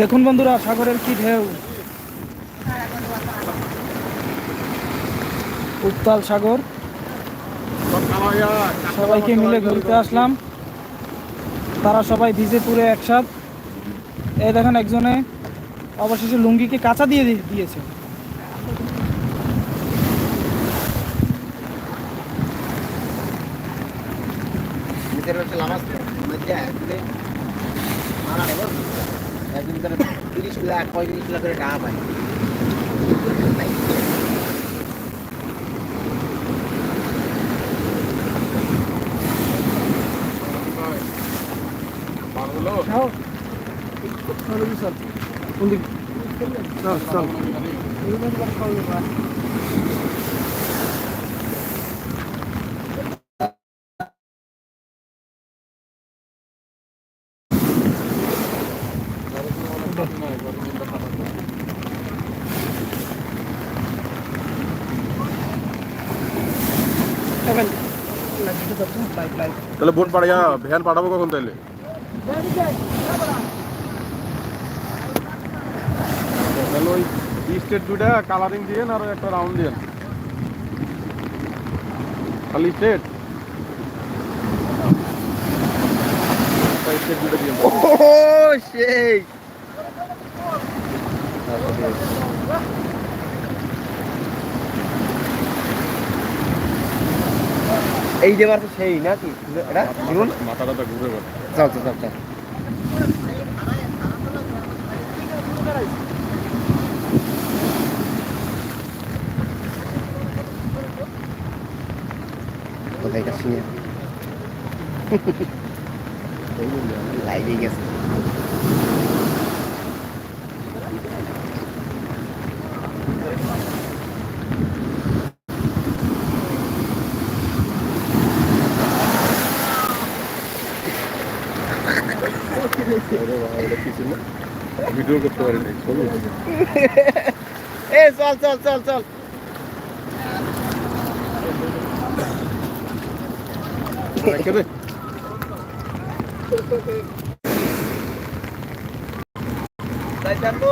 দেখুন বন্ধুরা, সাগরের কি ঢেউ। উত্তাল সাগর। সবাইকে মিলে ঘুরতে আসলাম। তারা সবাই ভিজে পুরে একসাথ। এই দেখেন একজনে অবশেষে লুঙ্গিকে কাঁচা দিয়ে দিয়েছে। লাখ পঁয়ত্রিশ লাখ করে টাকা পাই কোন দিকে? চল, চল। তাহলে বোট পাড়িয়া ভ্যান পাঠাবো কখন তাহলে? ওই স্টেট দুইটা কালারিং দিয়ে আর একটা রাউন্ড দিয়ে খালি স্টেট স্টেট দুটো দিয়ে ও সেই এই দেবার তো সেই নাকি? এটা? বলুন মাথাটা ঘুরে চল চল চল কোথায় কাছে লাইভে গেছে। ভিডিও করতে ছবি এ চল চল চল চল। তাই জানব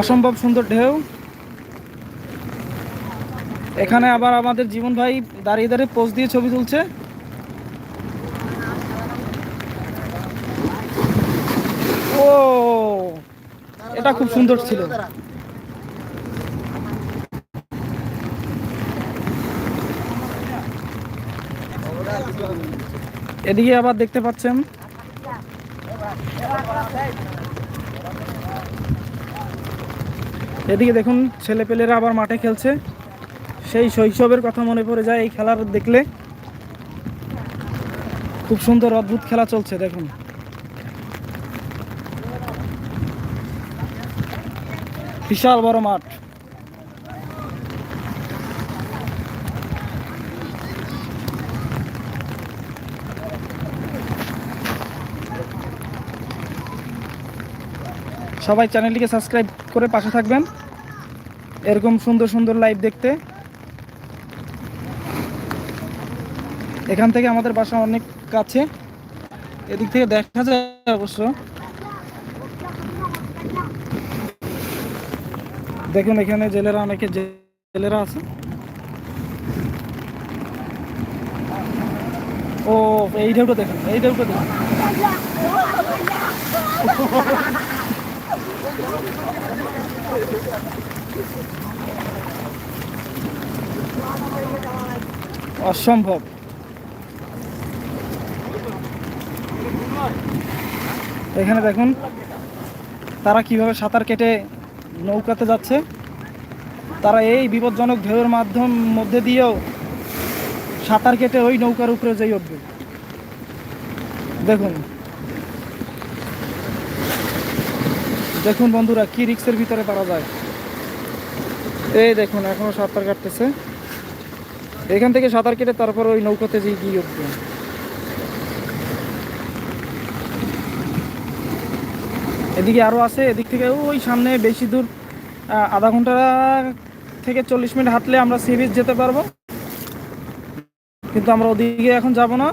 অসম্ভব সুন্দর ঢেউ। এখানে আবার আমাদের জীবন ভাই দাঁড়িয়ে দাঁড়িয়ে পোজ দিয়ে ছবি তুলছে। ও, এটা খুব সুন্দর ছিল। এদিকে আবার দেখতে পাচ্ছেন। এদিকে দেখুন, ছেলেপেলেরা আবার মাঠে খেলছে। সেই শৈশবের কথা মনে পড়ে যায় এই খেলার দেখলে। খুব সুন্দর, অদ্ভুত খেলা চলছে, দেখুন। বিশাল বড় মাঠ। সবাই চ্যানেলটিকে সাবস্ক্রাইব করে পাশে থাকবেন। এরকম সুন্দর সুন্দর লাইভ দেখতে। এখান থেকে আমাদের বাসা অনেক কাছে। এদিক থেকে দেখা যায় অবশ্য। দেখুন, এখানে জেলেরা অনেকে জেলেরা আছে। ও, এই ঢেউটা দেখুন, এই ঢেউটা দেখুন। অসম্ভব। এখানে দেখুন, তারা কীভাবে সাঁতার কেটে নৌকাতে যাচ্ছে। তারা এই বিপজ্জনক ঢেউয়ের মাধ্যম মধ্যে দিয়েও সাঁতার কেটে ওই নৌকার উপরে যেই উঠবে। দেখুন। দেখুন বন্ধুরা, কি রিক্সের ভিতরে পারা যায়। এই দেখুন, এখনও সাঁতার কাটতেছে। এখান থেকে সাঁতার কেটে তারপর ওই নৌকাতে যে গিয়ে উঠবে। এদিকে আরও আছে, এদিক থেকে ওই সামনে বেশি দূর আধা ঘণ্টা থেকে চল্লিশ মিনিট হাঁটলে আমরা সি বিচ যেতে পারব। কিন্তু আমরা ওদিকে এখন যাব না।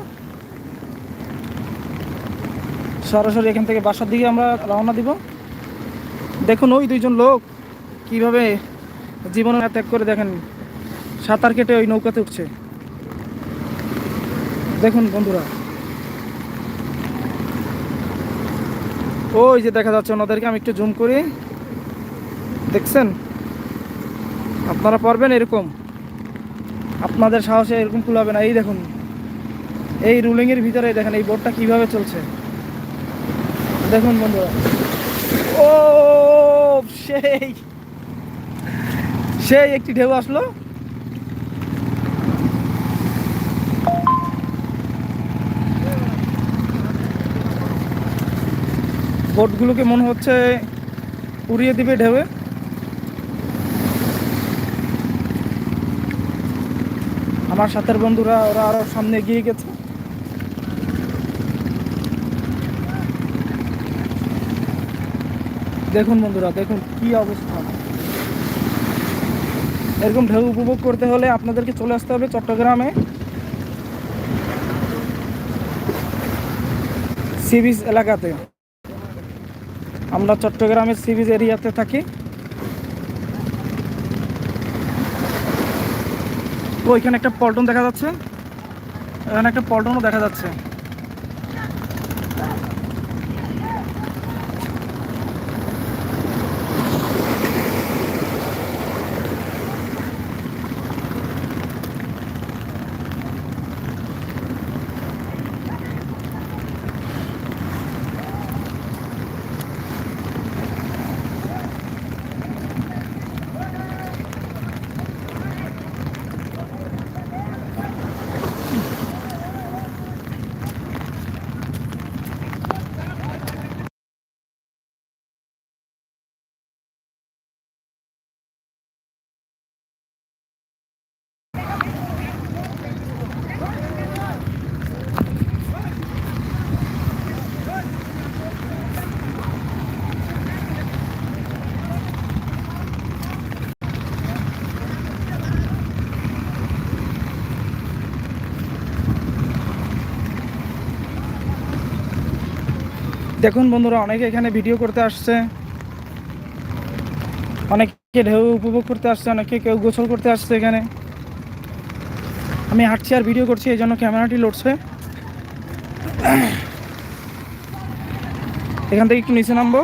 সরাসরি এখান থেকে বাসার দিকে আমরা রওনা দিব। দেখুন ওই দুইজন লোক কীভাবে জীবন ত্যাগ করে দেখেন, সাঁতার কেটে ওই নৌকাতে উঠছে। দেখুন বন্ধুরা। ওই যে দেখা যাচ্ছে ওনাদেরকে, আমি একটু জুম করি। দেখছেন? আপনারা পারবেন এরকম। আপনাদের সাহসে এরকম কুলাবে না। এই দেখুন, এই রুলিংয়ের ভিতরে দেখেন, এই বোর্ডটা কীভাবে চলছে। দেখুন বন্ধুরা। ও, সেই সেই একটি ঢেউ আসলো। বোটগুলোকে মনে হচ্ছে উড়িয়ে দিবে ঢেউয়ে। আমার সাথের বন্ধুরা, ওরা আরও সামনে এগিয়ে গেছে। দেখুন বন্ধুরা, দেখুন কি অবস্থা। এরকম ঢেউ উপভোগ করতে হলে আপনাদেরকে চলে আসতে হবে চট্টগ্রামে। সি বিচ এলাকাতে। আমরা চট্টগ্রামের সিবিজ এরিয়াতে থাকি। ওইখানে একটা পল্টন দেখা যাচ্ছে। এখানে একটা পল্টনও দেখা যাচ্ছে। দেখুন বন্ধুরা, অনেকে এখানে ভিডিও করতে আসছে। অনেকে ঢেউ উপভোগ করতে আসছে, অনেকে কেউ গোসল করতে আসছে এখানে। আমি হাঁটছি আর ভিডিও করছি এই জন্য ক্যামেরাটি লড়ছে। এখান থেকে একটু নিচে নামবো।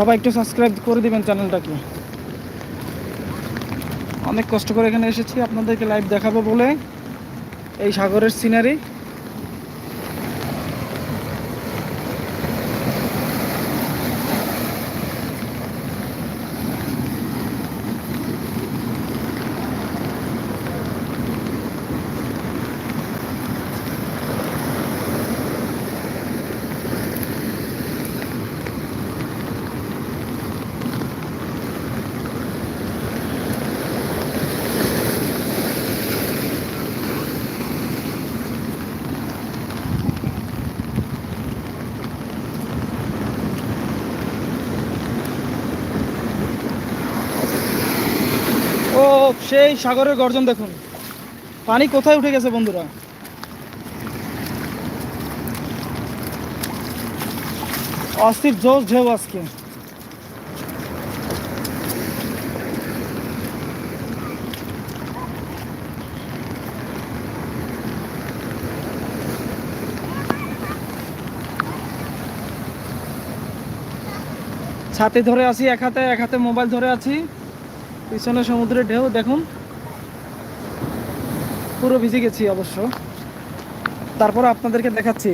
সবাই একটু সাবস্ক্রাইব করে দিবেন চ্যানেলটাকে অনেক কষ্ট করে এখানে এসেছি, আপনাদেরকে লাইভ দেখাবো বলে। এই সাগরের সিনারি ও সেই সাগরের গর্জন দেখুন। পানি কোথায় উঠে গেছে বন্ধুরা? অস্থির জোশ ঢেউ আজকে। ছাতে ধরে আছি, এক হাতে এক হাতে মোবাইল ধরে আছি। পিছনে সমুদ্রের ঢেউ, দেখুন। পুরো ভিজে গেছি অবশ্য। তারপর আপনাদেরকে দেখাচ্ছি।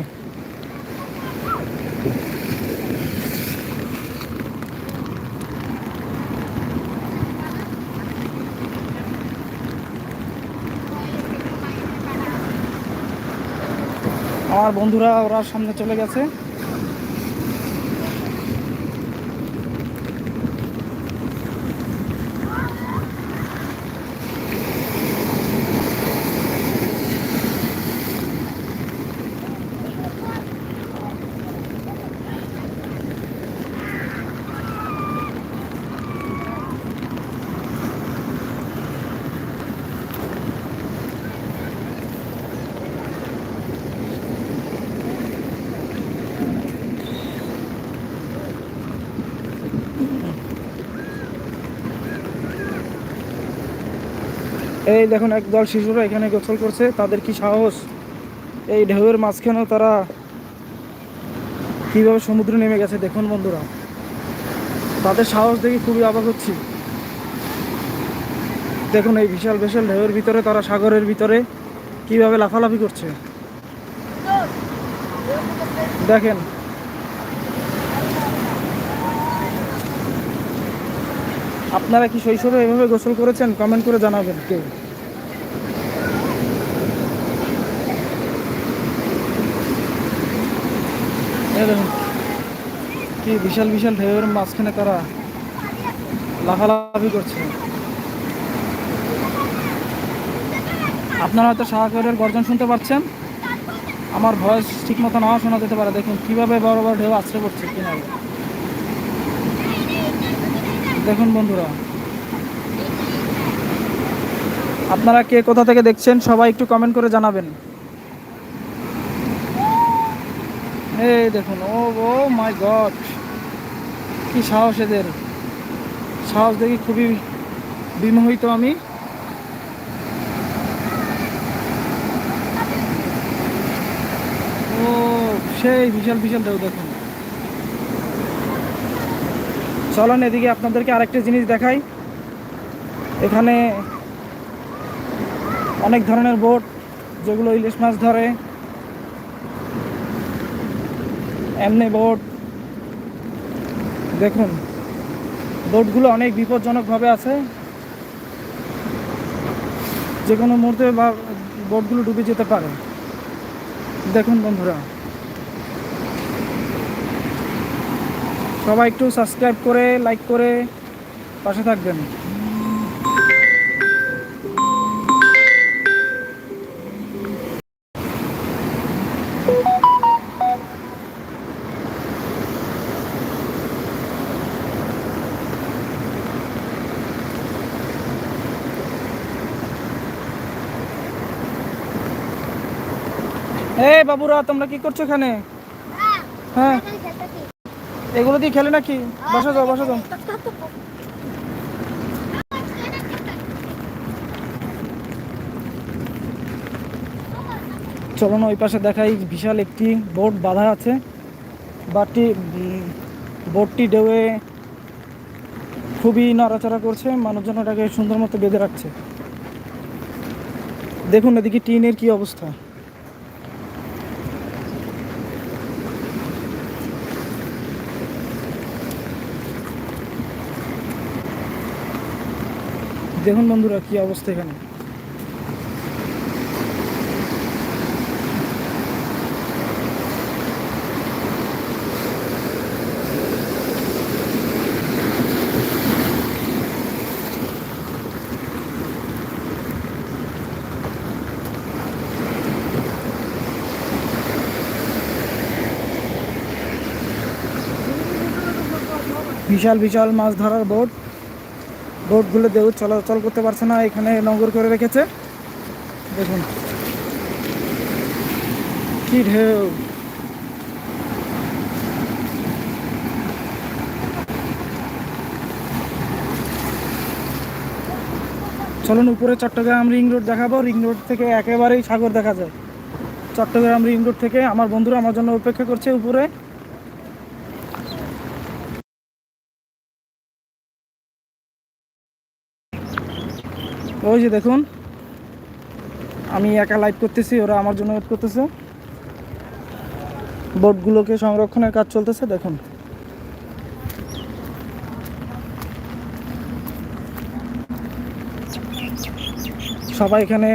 আমার বন্ধুরা, ওরা সামনে চলে গেছে। এই দেখুন একদল শিশুরা এখানে গোসল করছে, তাদের কি সাহস? এই ঢেউয়ের মাঝখানেও তারা কীভাবে সমুদ্রে নেমে গেছে, দেখুন বন্ধুরা। তাদের সাহস দেখে খুবই অবাক হচ্ছি। দেখুন, এই বিশাল বিশাল ঢেউয়ের ভিতরে, তারা সাগরের ভিতরে কীভাবে লাফালাফি করছে। দেখেন আপনারা কি শৈশবে এভাবে গোসল করেছেন? কমেন্ট করে জানাবেন কেউ কি বিশাল বিশাল ঢেউয়ের মাঝখানে তারা লাফালাফি করছে। আপনারা হয়তো সাগরের গর্জন শুনতে পাচ্ছেন। আমার ভয়েস ঠিক মতো নাও শোনা যেতে পারে। দেখুন, কীভাবে বড় বড় ঢেউ আছড়ে পড়ছে কিনারে দেখুন বন্ধুরা। আপনারা কে কোথা থেকে দেখছেন সবাই একটু কমেন্ট করে জানাবেন। এই দেখুন, ও ও মাই গড কি সাহস এদের। সাহস দেখি খুবই বিমোহিত আমি। ও, সেই বিশাল বিশাল ঢেউ দেখুন। চলেন, এদিকে আপনাদেরকে আরেকটা জিনিস দেখাই। এখানে অনেক ধরনের বোট, যেগুলো ইলিশ মাছ ধরে। এমনি বোট। দেখুন, বোটগুলো অনেক বিপজ্জনকভাবে আছে। যে কোনো মুহূর্তে বা বোটগুলো ডুবে যেতে পারে। দেখুন বন্ধুরা। সবাই একটু সাবস্ক্রাইব করে লাইক করে পাশে থাকবেন। এই বাবুরা তোমরা কি করছ এখানে? হ্যাঁ এগুলো দিয়ে খেলে নাকি? বসে যাও বসে যাও। চলো না ওই পাশে দেখাই বিশাল একটি বোট বাঁধা আছে। উম, বোটটি ঢেউয়ে খুবই নড়াচড়া করছে মানুষজন এটাকে সুন্দর মতো বেঁধে রাখছে। দেখুন এদিকে টিনের কি অবস্থা। দেখুন বন্ধুরা কি অবস্থা এখানে। বিশাল বিশাল মাছ ধরার বোট। বোটগুলো দেউ চলাচল করতে পারছে না, এখানে নগর করে রেখেছে। দেখুন। কি ঢেউ। চলুন উপরে চট্টগ্রাম রিং রোড দেখাবো। রিং রোড থেকে একেবারেই সাগর দেখা যায়। চট্টগ্রাম রিং রোড থেকে আমার বন্ধুরা আমার জন্য অপেক্ষা করছে উপরে। ওই যে দেখুন, আমি একা লাইভ করতেছি, ওরা আমার জন্য ওয়েট করতেছে। বোটগুলোকে সংরক্ষণের কাজ চলতেছে, দেখুন। সবাই এখানে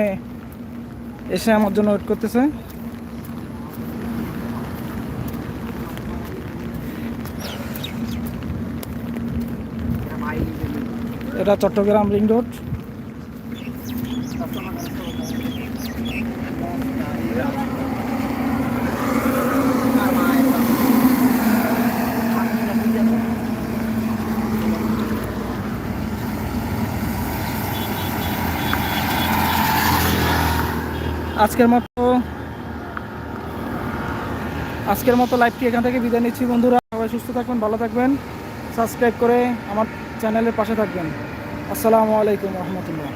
এসে আমার জন্য ওয়েট করতেছে। এটা চট্টগ্রাম রিং রোড। আজকের মতো আজকের মতো লাইভটি এখান থেকে বিদায় নিচ্ছি বন্ধুরা। সবাই সুস্থ থাকবেন, ভালো থাকবেন। সাবস্ক্রাইব করে আমার চ্যানেলের পাশে থাকবেন। আসসালামু আলাইকুম রহমতুল্লাহ।